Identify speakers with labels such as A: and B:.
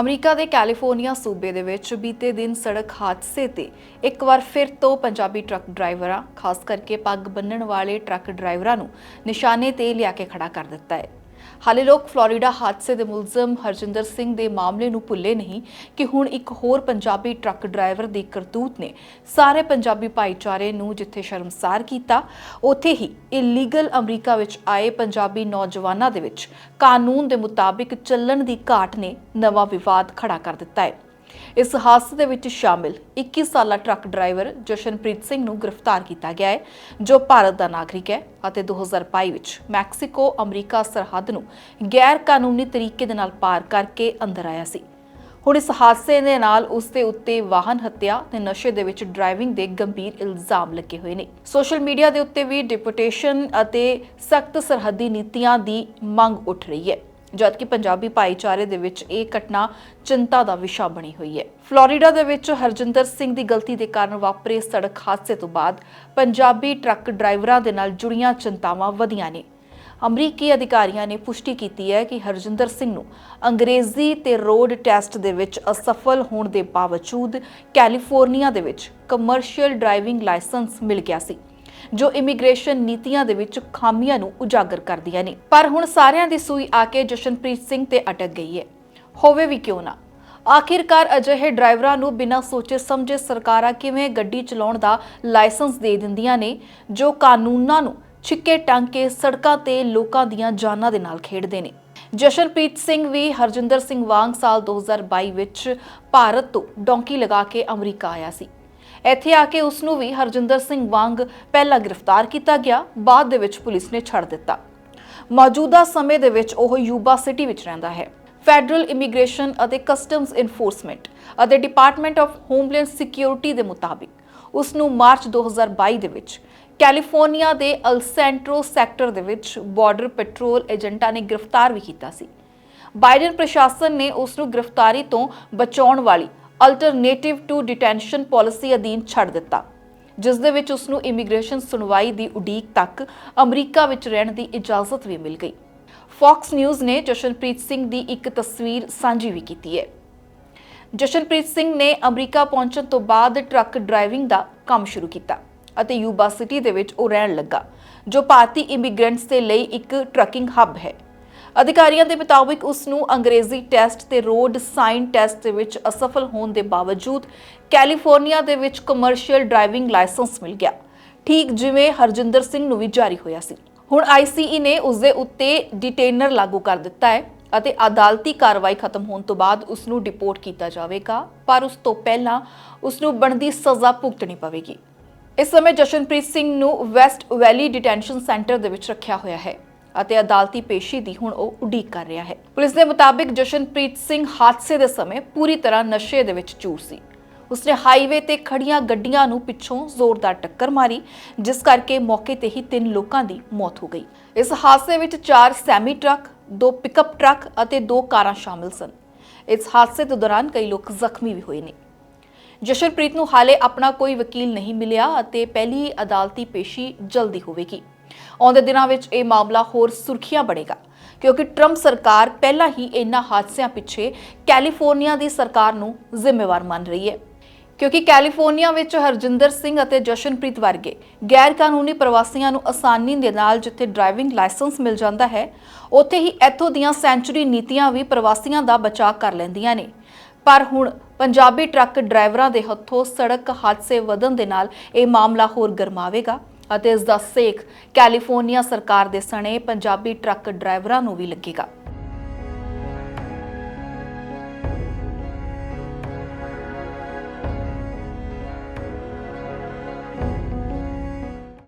A: America ਦੇ California ਸੂਬੇ ਦੇ ਵਿੱਚ ਬੀਤੇ ਦਿਨ ਸੜਕ ਹਾਦਸੇ ਤੇ ਇੱਕ ਵਾਰ ਫਿਰ ਤੋਂ ਪੰਜਾਬੀ ਟਰੱਕ ਡਰਾਈਵਰਾਂ, ਖਾਸ ਕਰਕੇ ਪੱਗ ਬੰਨਣ ਵਾਲੇ ਟਰੱਕ ਡਰਾਈਵਰਾਂ ਨੂੰ ਨਿਸ਼ਾਨੇ ਤੇ ਲਿਆ ਕੇ ਖੜਾ ਕਰ ਦਿੱਤਾ ਹੈ। ਹਾਲੇ ਲੋਕ ਫਲੋਰੀਡਾ ਹਾਦਸੇ ਦੇ ਮੁਲਜ਼ਮ ਹਰਜਿੰਦਰ ਸਿੰਘ ਦੇ ਮਾਮਲੇ ਨੂੰ ਭੁੱਲੇ ਨਹੀਂ ਕਿ ਹੁਣ ਇੱਕ ਹੋਰ ਪੰਜਾਬੀ ਟਰੱਕ ਡਰਾਈਵਰ ਦੀ ਕਰਤੂਤ ਨੇ ਸਾਰੇ ਪੰਜਾਬੀ ਭਾਈਚਾਰੇ ਨੂੰ ਜਿੱਥੇ ਸ਼ਰਮਸਾਰ ਕੀਤਾ, ਉੱਥੇ ਹੀ ਇਲੀਗਲ ਅਮਰੀਕਾ ਵਿੱਚ ਆਏ ਪੰਜਾਬੀ ਨੌਜਵਾਨਾਂ ਦੇ ਵਿੱਚ ਕਾਨੂੰਨ ਦੇ ਮੁਤਾਬਿਕ ਚੱਲਣ ਦੀ ਘਾਟ ਨੇ ਨਵਾਂ ਵਿਵਾਦ ਖੜਾ ਕਰ ਦਿੱਤਾ ਹੈ। ਇਸ ਹਾਦਸੇ ਦੇ ਵਿੱਚ ਸ਼ਾਮਿਲ 21 ਸਾਲਾ ਟਰੱਕ ਡਰਾਈਵਰ ਜਸ਼ਨਪ੍ਰੀਤ ਸਿੰਘ ਨੂੰ ਗ੍ਰਿਫਤਾਰ ਕੀਤਾ ਗਿਆ ਹੈ, ਜੋ ਭਾਰਤ ਦਾ ਨਾਗਰਿਕ ਹੈ ਅਤੇ 2022 ਵਿੱਚ ਮੈਕਸੀਕੋ ਅਮਰੀਕਾ ਸਰਹੱਦ ਨੂੰ ਗੈਰ ਕਾਨੂੰਨੀ ਤਰੀਕੇ ਦੇ ਨਾਲ ਪਾਰ ਕਰਕੇ ਅੰਦਰ ਆਇਆ ਸੀ। ਹੁਣ ਇਸ ਹਾਦਸੇ ਦੇ ਨਾਲ ਉਸ ਦੇ ਉੱਤੇ ਵਾਹਨ ਹੱਤਿਆ ਤੇ ਨਸ਼ੇ ਦੇ ਵਿੱਚ ਡਰਾਈਵਿੰਗ ਦੇ ਗੰਭੀਰ ਇਲਜ਼ਾਮ ਲੱਗੇ ਹੋਏ ਨੇ। ਸੋਸ਼ਲ ਮੀਡੀਆ ਦੇ ਉੱਤੇ ਵੀ ਡਿਪੂਟੇਸ਼ਨ ਅਤੇ ਸਖਤ ਸਰਹੱਦੀ ਨੀਤੀਆਂ ਦੀ ਮੰਗ ਉੱਠ ਰਹੀ ਹੈ। ਜਦਕਿ ਪੰਜਾਬੀ ਭਾਈਚਾਰੇ ਦੇ ਵਿੱਚ ਇਹ ਘਟਨਾ ਚਿੰਤਾ ਦਾ ਵਿਸ਼ਾ ਬਣੀ ਹੋਈ ਹੈ। ਫਲੋਰੀਡਾ ਦੇ ਵਿੱਚ ਹਰਜਿੰਦਰ ਸਿੰਘ ਦੀ ਗਲਤੀ ਦੇ ਕਾਰਨ ਵਾਪਰੇ ਸੜਕ ਹਾਦਸੇ ਤੋਂ ਬਾਅਦ ਪੰਜਾਬੀ ਟਰੱਕ ਡਰਾਈਵਰਾਂ ਦੇ ਨਾਲ ਜੁੜੀਆਂ ਚਿੰਤਾਵਾਂ ਵਧੀਆਂ ਨੇ। ਅਮਰੀਕੀ ਅਧਿਕਾਰੀਆਂ ਨੇ ਪੁਸ਼ਟੀ ਕੀਤੀ ਹੈ ਕਿ ਹਰਜਿੰਦਰ ਸਿੰਘ ਨੂੰ ਅੰਗਰੇਜ਼ੀ ਤੇ ਰੋਡ ਟੈਸਟ ਦੇ ਵਿੱਚ ਅਸਫਲ ਹੋਣ ਦੇ ਬਾਵਜੂਦ ਕੈਲੀਫੋਰਨੀਆ ਦੇ ਵਿੱਚ ਕਮਰਸ਼ੀਅਲ ਡਰਾਈਵਿੰਗ ਲਾਇਸੈਂਸ ਮਿਲ ਗਿਆ ਸੀ। ਜੋ ਇਮੀਗ੍ਰੇਸ਼ਨ ਨੀਤੀਆਂ ਦੇ ਵਿੱਚ ਖਾਮੀਆਂ ਨੂੰ ਉਜਾਗਰ ਕਰਦੀਆਂ ਨੇ। ਪਰ ਹੁਣ ਸਾਰਿਆਂ ਦੀ ਸੂਈ ਆ ਕੇ ਜਸ਼ਨਪ੍ਰੀਤ ਸਿੰਘ ਤੇ ਅਟਕ ਗਈ ਹੈ। ਹੋਵੇ ਵੀ ਕਿਉਂ ਨਾ। ਆਖਿਰਕਾਰ ਅਜਿਹੇ ਡਰਾਈਵਰਾਂ ਨੂੰ ਬਿਨਾਂ ਸੋਚੇ ਸਮਝੇ ਸਰਕਾਰਾਂ ਕਿਵੇਂ ਗੱਡੀ ਚਲਾਉਣ ਦਾ ਲਾਇਸੈਂਸ ਦੇ ਦਿੰਦੀਆਂ ਨੇ, ਜੋ ਕਾਨੂੰਨਾਂ ਨੂੰ ਛਿੱਕੇ ਟੰਗ ਕੇ ਸੜਕਾਂ ਤੇ ਲੋਕਾਂ ਦੀਆਂ ਜਾਨਾਂ ਦੇ ਨਾਲ ਖੇਡਦੇ ਨੇ। ਜਸ਼ਨਪ੍ਰੀਤ ਸਿੰਘ ਵੀ ਹਰਜਿੰਦਰ ਸਿੰਘ ਵਾਂਗ ਸਾਲ 2022 ਵਿੱਚ ਭਾਰਤ ਤੋਂ ਡੌਂਕੀ ਲਗਾ ਕੇ ਅਮਰੀਕਾ ਆਇਆ ਸੀ। ਇੱਥੇ ਆ ਕੇ ਉਸ ਨੂੰ ਵੀ ਹਰਜਿੰਦਰ ਸਿੰਘ ਵਾਂਗ ਪਹਿਲਾਂ ਗ੍ਰਿਫਤਾਰ ਕੀਤਾ ਗਿਆ, ਬਾਅਦ ਦੇ ਵਿੱਚ ਪੁਲਿਸ ਨੇ ਛੱਡ ਦਿੱਤਾ। ਮੌਜੂਦਾ ਸਮੇਂ ਦੇ ਵਿੱਚ ਉਹ ਯੂਬਾ ਸਿਟੀ ਵਿੱਚ ਰਹਿੰਦਾ ਹੈ। ਫੈਡਰਲ ਇਮੀਗ੍ਰੇਸ਼ਨ ਅਤੇ ਕਸਟਮਸ ਇਨਫੋਰਸਮੈਂਟ ਅਤੇ ਡਿਪਾਰਟਮੈਂਟ ਆਫ ਹੋਮਲੈਂਡ ਸਿਕਿਉਰਿਟੀ ਦੇ ਮੁਤਾਬਿਕ ਉਸ ਨੂੰ ਮਾਰਚ 2022 ਦੇ ਵਿੱਚ ਕੈਲੀਫੋਰਨੀਆ ਦੇ ਅਲਸੈਂਟਰੋ ਸੈਕਟਰ ਦੇ ਵਿੱਚ ਬਾਰਡਰ ਪੈਟਰੋਲ ਏਜੰਟਾਂ ਨੇ ਗ੍ਰਿਫਤਾਰ ਵੀ ਕੀਤਾ ਸੀ। ਬਾਈਡਨ ਪ੍ਰਸ਼ਾਸਨ ਨੇ ਉਸ ਨੂੰ ਗ੍ਰਿਫਤਾਰੀ ਤੋਂ ਬਚਾਉਣ ਵਾਲੀ ਅਲਟਰਨੇਟਿਵ ਟੂ ਡਿਟੈਂਸ਼ਨ ਪਾਲਿਸੀ ਅਧੀਨ ਛੱਡ ਦਿੱਤਾ, ਜਿਸ ਦੇ ਵਿੱਚ ਉਸ ਨੂੰ ਇਮੀਗ੍ਰੇਸ਼ਨ ਸੁਣਵਾਈ ਦੀ ਉਡੀਕ ਤੱਕ ਅਮਰੀਕਾ ਵਿੱਚ ਰਹਿਣ ਦੀ ਇਜਾਜ਼ਤ ਵੀ ਮਿਲ ਗਈ। ਫੌਕਸ ਨਿਊਜ਼ ਨੇ ਜਸ਼ਨਪ੍ਰੀਤ ਸਿੰਘ ਦੀ ਇੱਕ ਤਸਵੀਰ ਸਾਂਝੀ ਵੀ ਕੀਤੀ ਹੈ। ਜਸ਼ਨਪ੍ਰੀਤ ਸਿੰਘ ਨੇ ਅਮਰੀਕਾ ਪਹੁੰਚਣ ਤੋਂ ਬਾਅਦ ਟਰੱਕ ਡਰਾਈਵਿੰਗ ਦਾ ਕੰਮ ਸ਼ੁਰੂ ਕੀਤਾ ਅਤੇ ਯੂਬਾ ਸਿਟੀ ਦੇ ਵਿੱਚ ਉਹ ਰਹਿਣ ਲੱਗਾ, ਜੋ ਭਾਰਤੀ ਇਮੀਗ੍ਰੈਂਟਸ ਦੇ ਲਈ ਇੱਕ ਟਰੱਕਿੰਗ ਹੱਬ ਹੈ। ਅਧਿਕਾਰੀਆਂ ਦੇ ਮੁਤਾਬਿਕ ਉਸ ਨੂੰ ਅੰਗਰੇਜ਼ੀ ਟੈਸਟ ਤੇ ਰੋਡ ਸਾਈਨ ਟੈਸਟ ਦੇ ਵਿੱਚ ਅਸਫਲ ਹੋਣ ਦੇ ਬਾਵਜੂਦ ਕੈਲੀਫੋਰਨੀਆ ਦੇ ਵਿੱਚ ਕਮਰਸ਼ੀਅਲ ਡਰਾਈਵਿੰਗ ਲਾਇਸੈਂਸ ਮਿਲ ਗਿਆ। ਠੀਕ ਜਿਵੇਂ ਹਰਜਿੰਦਰ ਸਿੰਘ ਨੂੰ ਵੀ ਜਾਰੀ ਹੋਇਆ ਸੀ। ਹੁਣ ਆਈਸੀਈ ਨੇ ਉਸ ਦੇ ਉੱਤੇ ਡਿਟੇਨਰ ਲਾਗੂ ਕਰ ਦਿੱਤਾ ਹੈ ਅਤੇ ਅਦਾਲਤੀ ਕਾਰਵਾਈ ਖਤਮ ਹੋਣ ਤੋਂ ਬਾਅਦ ਉਸ ਨੂੰ ਡਿਪੋਰਟ ਕੀਤਾ ਜਾਵੇਗਾ, ਪਰ ਉਸ ਤੋਂ ਪਹਿਲਾਂ ਉਸ ਨੂੰ ਬਣਦੀ ਸਜ਼ਾ ਭੁਗਤਣੀ ਪਵੇਗੀ। ਇਸ ਸਮੇਂ ਜਸ਼ਨਪ੍ਰੀਤ ਸਿੰਘ ਨੂੰ ਵੈਸਟ ਵੈਲੀ ਡਿਟੈਂਸ਼ਨ ਸੈਂਟਰ ਦੇ ਵਿੱਚ ਰੱਖਿਆ ਹੋਇਆ ਹੈ। ਅਤੇ ਅਦਾਲਤੀ ਪੇਸ਼ੀ ਦੀ ਹੁਣ ਉਹ ਉਡੀਕ ਕਰ ਰਿਹਾ ਹੈ। ਪੁਲਿਸ ਦੇ ਮੁਤਾਬਿਕ ਜਸ਼ਨਪ੍ਰੀਤ ਸਿੰਘ ਹਾਦਸੇ ਦੇ ਸਮੇਂ ਪੂਰੀ ਤਰ੍ਹਾਂ ਨਸ਼ੇ ਦੇ ਵਿੱਚ ਚੂਰ ਸੀ। ਉਸਨੇ ਹਾਈਵੇ ਤੇ ਖੜੀਆਂ ਗੱਡੀਆਂ ਨੂੰ ਪਿੱਛੋਂ ਜ਼ੋਰਦਾਰ ਟੱਕਰ ਮਾਰੀ, ਜਿਸ ਕਰਕੇ ਮੌਕੇ ਤੇ ਹੀ ਤਿੰਨ ਲੋਕਾਂ ਦੀ ਮੌਤ ਹੋ ਗਈ। ਇਸ ਹਾਦਸੇ ਵਿੱਚ ਚਾਰ ਸੈਮੀ ਟਰੱਕ, ਦੋ ਪਿਕਅਪ ਟਰੱਕ ਅਤੇ ਦੋ ਕਾਰਾਂ ਸ਼ਾਮਲ ਸਨ। ਇਸ ਹਾਦਸੇ ਦੇ ਦੌਰਾਨ ਕਈ ਲੋਕ ਜ਼ਖਮੀ ਵੀ ਹੋਏ ਨੇ। ਜਸ਼ਨਪ੍ਰੀਤ ਨੂੰ ਹਾਲੇ ਆਪਣਾ ਕੋਈ ਵਕੀਲ ਨਹੀਂ ਮਿਲਿਆ ਅਤੇ ਪਹਿਲੀ ਅਦਾਲਤੀ ਪੇਸ਼ੀ ਜਲਦੀ ਹੋਵੇਗੀ। ਆਉਂਦੇ ਦਿਨਾਂ ਵਿੱਚ ਇਹ ਮਾਮਲਾ ਹੋਰ ਸੁਰਖੀਆਂ ਬਣੇਗਾ, ਕਿਉਂਕਿ ਟਰੰਪ ਸਰਕਾਰ ਪਹਿਲਾਂ ਹੀ ਇਹਨਾਂ ਹਾਦਸਿਆਂ ਪਿੱਛੇ ਕੈਲੀਫੋਰਨੀਆ ਦੀ ਸਰਕਾਰ ਨੂੰ ਜ਼ਿੰਮੇਵਾਰ ਮੰਨ ਰਹੀ ਹੈ। ਕਿਉਂਕਿ ਕੈਲੀਫੋਰਨੀਆ ਵਿੱਚ ਹਰਜਿੰਦਰ ਸਿੰਘ ਅਤੇ ਜਸ਼ਨਪ੍ਰੀਤ ਵਰਗੇ ਗੈਰ ਕਾਨੂੰਨੀ ਪ੍ਰਵਾਸੀਆਂ ਨੂੰ ਆਸਾਨੀ ਦੇ ਨਾਲ ਜਿੱਥੇ ਡਰਾਈਵਿੰਗ ਲਾਇਸੈਂਸ ਮਿਲ ਜਾਂਦਾ ਹੈ, ਉੱਥੇ ਹੀ ਇੱਥੋਂ ਦੀਆਂ ਸੈਂਚੁਰੀ ਨੀਤੀਆਂ ਵੀ ਪ੍ਰਵਾਸੀਆਂ ਦਾ ਬਚਾਅ ਕਰ ਲੈਂਦੀਆਂ ਨੇ। ਪਰ ਹੁਣ ਪੰਜਾਬੀ ਟਰੱਕ ਡਰਾਈਵਰਾਂ ਦੇ ਹੱਥੋਂ ਸੜਕ ਹਾਦਸੇ ਵਧਣ ਦੇ ਨਾਲ ਇਹ ਮਾਮਲਾ ਹੋਰ ਗਰਮਾਵੇਗਾ। ਅਤੇ ਇਸ ਦਾ ਸੇਖ ਕੈਲੀਫੋਰਨੀਆ ਸਰਕਾਰ ਦੇ ਸਣੇ ਪੰਜਾਬੀ ਟਰੱਕ ਡਰਾਈਵਰਾਂ ਨੂੰ ਵੀ ਲੱਗੇਗਾ।